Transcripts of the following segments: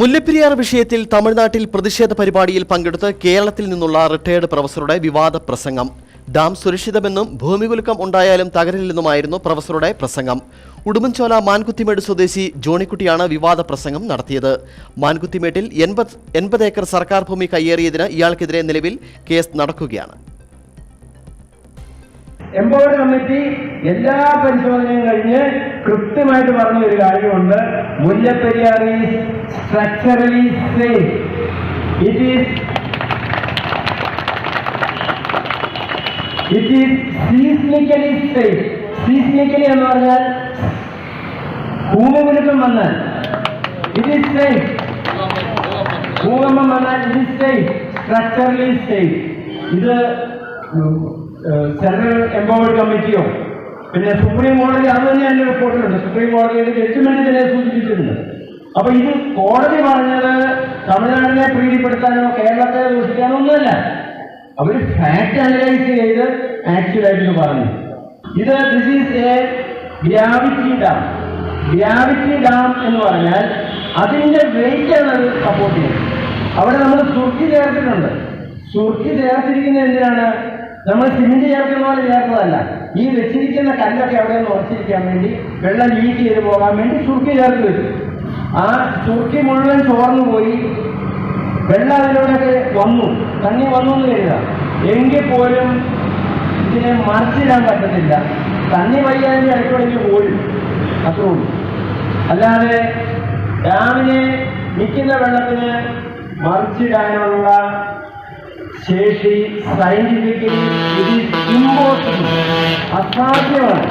മുല്ലപ്പെരിയാർ വിഷയത്തിൽ തമിഴ്നാട്ടിൽ പ്രതിഷേധ പരിപാടിയിൽ പങ്കെടുത്ത് കേരളത്തിൽ നിന്നുള്ള റിട്ടയേർഡ് പ്രൊഫസറുടെ വിവാദ പ്രസംഗം. ഡാം സുരക്ഷിതമെന്നും ഭൂമികുലുക്കം ഉണ്ടായാലും തകരില്ലെന്നുമായിരുന്നു പ്രൊഫസറുടെ പ്രസംഗം. ഉടുമ്പൻചോല മാൻകുത്തിമേട് സ്വദേശി ജോണിക്കുട്ടിയാണ് വിവാദ പ്രസംഗം നടത്തിയത്. മാൻകുത്തിമേട്ടിൽ എൺപത് എൺപത് ഏക്കർ സർക്കാർ ഭൂമി കയ്യേറിയതിന് ഇയാൾക്കെതിരെ നിലവിൽ കേസ് നടക്കുകയാണ്. എംപവേർഡ് കമ്മിറ്റി എല്ലാ പരിശോധനയും കഴിഞ്ഞ് കൃത്യമായിട്ട് പറഞ്ഞ ഒരു കാര്യമുണ്ട്. Mullaperiyar structurally safe it is it is seismically safe seismically എന്ന് പറഞ്ഞാൽ ഭൂമിമുരുക്കം വന്നാൽ ഇറ്റ് ഈസ് സേഫ് ഭൂകമ്പം വന്നാൽ it is safe structurally safe ഇത് സെൻട്രൽ എംപവേർഡ് കമ്മിറ്റിയോ പിന്നെ സുപ്രീം കോടതി അത് തന്നെ എന്റെ റിപ്പോർട്ടിലുണ്ട് സുപ്രീം കോടതിയുടെ ജഡ്ജ്മെന്റ് ഇതിനെ സൂചിപ്പിച്ചിട്ടുണ്ട്. അപ്പൊ ഇത് കോടതി പറഞ്ഞത് തമിഴ്നാടിനെ പ്രീതിപ്പെടുത്താനോ കേരളത്തെ ദൂഷിക്കാനോ ഒന്നുമല്ല. അവർ ഫാക്ട് അനലൈസ് ചെയ്ത് ആക്ച്വലായിട്ട് പറഞ്ഞു. ഇത് this is a gravity dam gravity dam എന്ന് പറഞ്ഞാൽ വെയിറ്റ് ആണ് അത് സപ്പോർട്ട് ചെയ്യുന്നത്. അവിടെ നമ്മൾ സുർക്കി ചേർത്തിട്ടുണ്ട്. സുർക്കി ചേർത്തിരിക്കുന്നത് എന്തിനാണ്? നമ്മൾ സിമെന്റ് ചേർക്കുന്ന പോലെ ചേർത്തതല്ല. ഈ വെച്ചിരിക്കുന്ന കല്ലൊക്കെ അവിടെ നിന്ന് ഉറച്ചിരിക്കാൻ വേണ്ടി വെള്ളം ലീക്ക് ചെയ്ത് പോകാൻ വേണ്ടി ചുരുക്കി ചേർത്ത് വെച്ചു. ആ ചുരുക്കി മുഴുവൻ ചോർന്നു പോയി. വെള്ളം അതിലൂടെയൊക്കെ വന്നു. തന്നെ വന്നു എന്ന് കരുതാം എങ്കിൽ പോലും ഇതിനെ മറിച്ചിടാൻ പറ്റത്തില്ല. തന്നെ വയ്യാതിന്റെ അടുക്കളയ്ക്ക് പോലും അത്രേ ഉള്ളൂ. അല്ലാതെ രാവിലെ നിൽക്കുന്ന വെള്ളത്തിന് മറിച്ചിടാനുള്ള ശേഷി സയന്റിഫിക്കലി അസാധ്യമാണ്.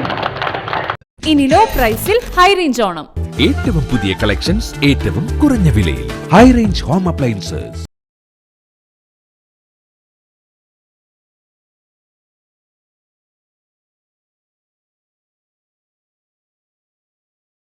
ഇനി ലോ പ്രൈസിൽ ഹൈ റേഞ്ച് ഓണം. ഏറ്റവും പുതിയ കളക്ഷൻസ് ഏറ്റവും കുറഞ്ഞ വിലയിൽ. High range home appliances